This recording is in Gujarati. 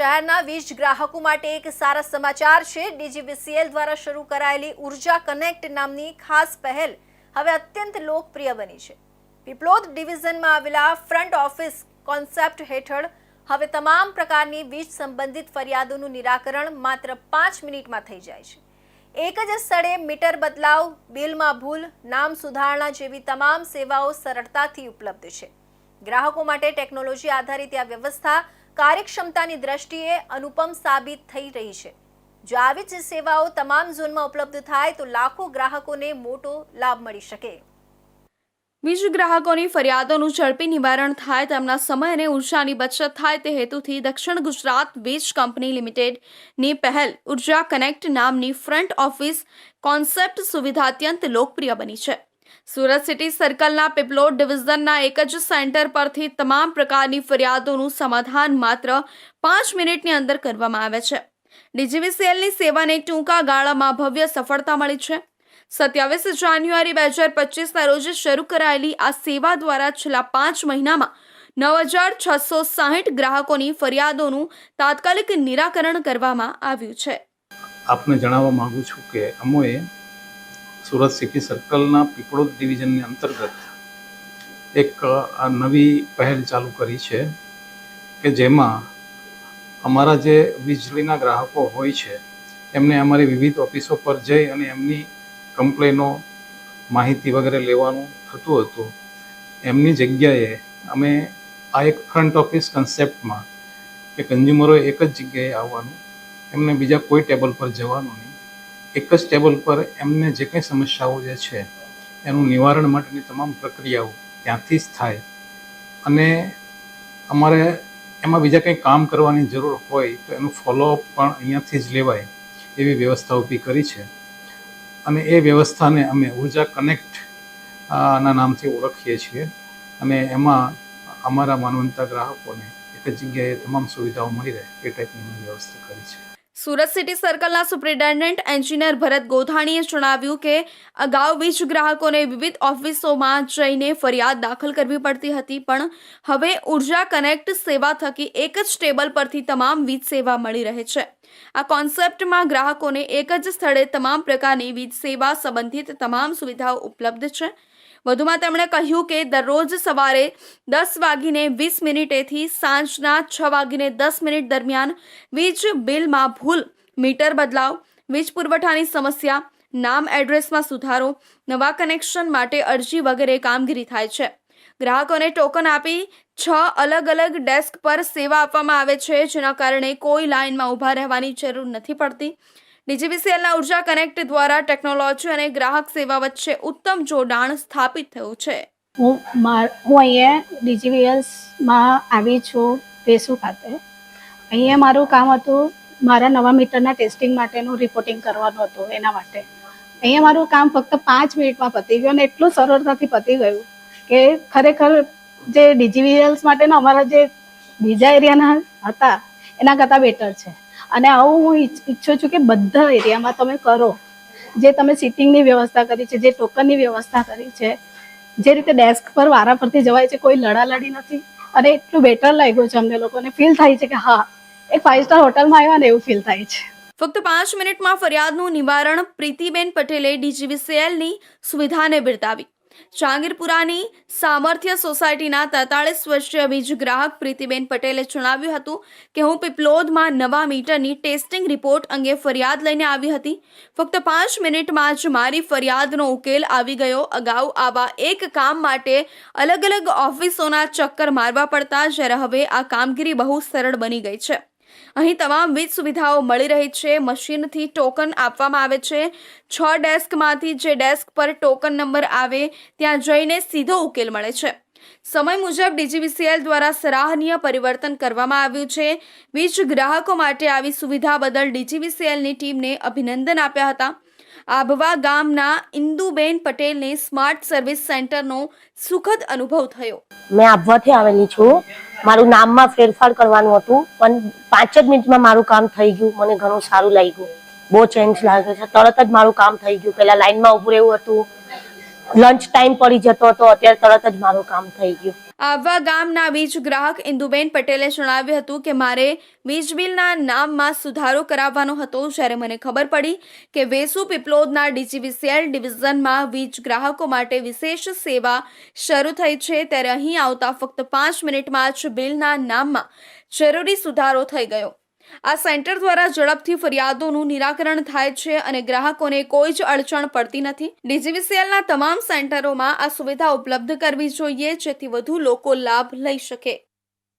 શહેરના વીજ ગ્રાહકો માટે એક સારા સમાચાર છે. ડીજીવીસીએલ દ્વારા શરૂ કરાયેલી ઊર્જા કનેક્ટ નામની ખાસ પહેલ હવે અત્યંત લોકપ્રિય બની છે. પીપલોદ ડિવિઝનમાં આવેલા ફ્રન્ટ ઓફિસ કોન્સેપ્ટ હેઠળ હવે તમામ પ્રકારની વીજ સંબંધિત ફરિયાદોનું નિરાકરણ માત્ર પાંચ મિનિટમાં થઈ જાય છે. એક જ સ્થળે મીટર બદલાવ, બિલમાં ભૂલ, નામ સુધારણા જેવી તમામ સેવાઓ સરળતાથી ઉપલબ્ધ છે. ગ્રાહકો માટે ટેકનોલોજી આધારિત આ વ્યવસ્થા કાર્યક્ષમતાની દ્રષ્ટિએ અનુપમ સાબિત થઈ રહી છે. જો આવી જ સેવાઓ તમામ ઝોનમાં ઉપલબ્ધ થાય, તો લાખો ગ્રાહકોને મોટો લાભ મળી શકે. વીજ ગ્રાહકોની ફરિયાદોનું ઝડપી નિવારણ થાય, તેમના સમય અને ઉર્જાની બચત થાય તે હેતુથી દક્ષિણ ગુજરાત વીજ કંપની લિમિટેડની પહેલ ઊર્જા કનેક્ટ નામની ફ્રન્ટ ઓફિસ કોન્સેપ્ટ સુવિધા અત્યંત લોકપ્રિય બની છે. સુરત સિટી સર્કલના પીપલોડ ડિવિઝનના એક જ સેન્ટર પરથી તમામ પ્રકારની ફરિયાદોનું સમાધાન માત્ર પાંચ મિનિટની અંદર કરવામાં આવે છે. ડીજીવીસીએલની સેવાને ટૂંકા ગાળામાં ભવ્ય સફળતા મળી છે. સત્યાવીસ જાન્યુઆરી બે હજાર પચીસના રોજ શરૂ કરાયેલી આ સેવા દ્વારા છેલ્લા પાંચ મહિનામાં નવ હજાર છસો સાહીઠ ગ્રાહકોની ફરિયાદોનું તાત્કાલિક નિરાકરણ કરવામાં આવ્યું છે. આપને જણાવવા માંગુ છું કે અમોએ સુરત સિટી સર્કલના પીપળોદ ડિવિઝનની અંતર્ગત એક આ નવી પહેલ ચાલુ કરી છે કે જેમાં અમારા જે વીજળીના ગ્રાહકો હોય છે, એમને અમારી વિવિધ ઓફિસો પર જઈ અને એમની કમ્પ્લેનો, માહિતી વગેરે લેવાનું થતું હતું. એમની જગ્યાએ અમે આ એક ફ્રન્ટ ઓફિસ કન્સેપ્ટમાં કે કન્ઝ્યુમરોએ એક જ જગ્યાએ આવવાનું, એમને બીજા કોઈ ટેબલ પર જવાનું નહીં. એક જ ટેબલ પર એમને જે કંઈ સમસ્યાઓ જે છે, એનું નિવારણ માટેની તમામ પ્રક્રિયાઓ ત્યાંથી જ થાય. અને અમારે એમાં બીજા કંઈ કામ કરવાની જરૂર હોય તો એનું ફોલોઅપ પણ અહીંયાથી જ લેવાય એવી વ્યવસ્થા ઊભી કરી છે. અને એ વ્યવસ્થાને અમે ઊર્જા કનેક્ટ ના નામથી ઓળખીએ છીએ. અને એમાં અમારા માનવંતા ગ્રાહકોને એક જ જગ્યાએ તમામ સુવિધાઓ મળી રહે એ ટાઈપની વ્યવસ્થા કરી છે. સુરત સિટી સર્કલના સુપ્રિન્ટેન્ડન્ટ એન્જિનિયર ભરત ગોધાણીએ જણાવ્યું કે અગાઉ વીજ ગ્રાહકોને વિવિધ ઓફિસોમાં જઈને ફરિયાદ દાખલ કરવી પડતી હતી, પણ હવે ઊર્જા કનેક્ટ સેવા થકી એક જ ટેબલ પરથી તમામ વીજ સેવા મળી રહે છે. આ કોન્સેપ્ટમાં ગ્રાહકોને એક જ સ્થળે તમામ પ્રકારની વીજ સેવા સંબંધિત તમામ સુવિધાઓ ઉપલબ્ધ છે. વધુમાં તેમણે કહ્યું કે દરરોજ સવારે દસ વાગીને વીસ મિનિટેથી સાંજના છ વાગીને દસ મિનિટ દરમિયાન વીજ બિલમાં ભૂલ, મીટર બદલાવ, વીજ પુરવઠાની સમસ્યા, નામ એડ્રેસમાં સુધારો, નવા કનેક્શન માટે અરજી વગેરે કામગીરી થાય છે. ગ્રાહકોને ટોકન આપી છ અલગ અલગ ડેસ્ક પર સેવા આપવામાં આવે છે, જેના કારણે કોઈ લાઇનમાં ઊભા રહેવાની જરૂર નથી પડતી. ડીજીવીસીએલના ઊર્જા કનેક્ટ દ્વારા ટેકનોલોજી અને ગ્રાહક સેવા વચ્ચે ઉત્તમ જોડાણ સ્થાપિત થયું છે. હું હું અહીંયા ડીજીવીએલ્સમાં આવી છું વેસુ ખાતે. અહીંયા મારું કામ હતું મારા નવા મીટરના ટેસ્ટિંગ માટેનું રિપોર્ટિંગ કરવાનું હતું એના માટે. અહીંયા મારું કામ ફક્ત પાંચ મિનિટમાં પતી ગયું અને એટલું સરળતાથી પતી ગયું કે ખરેખર જે ડીજીવીએલ્સ માટેના અમારા જે બીજા એરિયાના હતા, એના કરતાં બેટર છે. અને આવું હું ઈચ્છ- છું કે બધા એરિયામાં તમે કરો. જે તમે સિટિંગની વ્યવસ્થા કરી છે, જે ટોકનની વ્યવસ્થા કરી છે, જે રીતે ડેસ્ક પર વારા પરથી જવાય છે, કોઈ લડાલડી નથી. અને એટલું બેટર લાગ્યું છે અમને લોકોને. ફીલ થાય છે કે હા એક ફાઇવ સ્ટાર હોટલમાં આવ્યા ને એવું ફીલ થાય છે. ફક્ત પાંચ મિનિટમાં ફરિયાદનું નિવારણ પ્રીતિબેન પટેલે ડીજીવીસીએલની સુવિધાને બિરદાવી. જહાંગીરપુરાની સામર્થ્ય સોસાયટીના તેતાળીસ વર્ષીય વીજ ગ્રાહક પ્રીતિબેન પટેલે જણાવ્યું હતું કે હું પીપલોદમાં નવા મીટરની ટેસ્ટિંગ રિપોર્ટ અંગે ફરિયાદ લઈને આવી હતી. ફક્ત પાંચ મિનિટમાં જ મારી ફરિયાદનો ઉકેલ આવી ગયો. અગાઉ આવા એક કામ માટે અલગ અલગ ઓફિસોના ચક્કર મારવા પડતા જ્યારે હવે આ કામગીરી બહુ સરળ બની ગઈ છે. અહીં તમામ વીજ સુવિધાઓ મળી રહી છે. મશીનથી ટોકન આપવામાં આવે છે. છ ડેસ્કમાંથી જે ડેસ્ક પર ટોકન નંબર આવે, ત્યાં જઈને સીધો ઉકેલ મળે છે. સમય મુજબ ડીજીવીસીએલ દ્વારા સરાહનીય પરિવર્તન કરવામાં આવ્યું છે. વીજ ગ્રાહકો માટે આવી સુવિધા બદલ ડીજીવીસીએલની ટીમને અભિનંદન આપ્યા હતા. આભવા ગામના ઇન્દુબેન પટેલને સ્માર્ટ સર્વિસ સેન્ટરનો સુખદ અનુભવ થયો. મેં આભવાથી આવેલી છું. મારું નામમાં ફેરફાર કરવાનું હતું, પણ પાંચ જ મિનિટમાં મારું કામ થઈ ગયું, મને ઘણું સારું લાગ્યું. બહુ ચેન્જ લાગે છે. તરત જ મારું કામ થઈ ગયું. પહેલાં લાઈનમાં ઊભું રહેવું હતું લંચ ટાઈમ પડી જતો હતો, અત્યારે તરત જ મારું કામ થઈ ગયું. આવા ગામના વીજ ગ્રાહક ઇન્દુબેન પટેલે જણાવ્યું હતું કે મારે વીજ બિલના નામમાં સુધારો કરાવવાનો હતો, જ્યારે મને ખબર પડી કે વેસુ પીપલોદના ડીજીવીસીએલ ડિવિઝનમાં વીજ ગ્રાહકો માટે વિશેષ સેવા શરૂ થઈ છે. ત્યારે અહીં આવતા ફક્ત પાંચ મિનિટમાં જ બિલના નામમાં જરૂરી સુધારો થઈ ગયો. આ સેન્ટર દ્વારા ઝડપથી ફરિયાદોનું નિરાકરણ થાય છે અને ગ્રાહકોને કોઈ જ અડચણ પડતી નથી. ડીજીવીસીએલના તમામ સેન્ટરોમાં આ સુવિધા ઉપલબ્ધ કરવી જોઈએ જેથી વધુ લોકો લાભ લઈ શકે.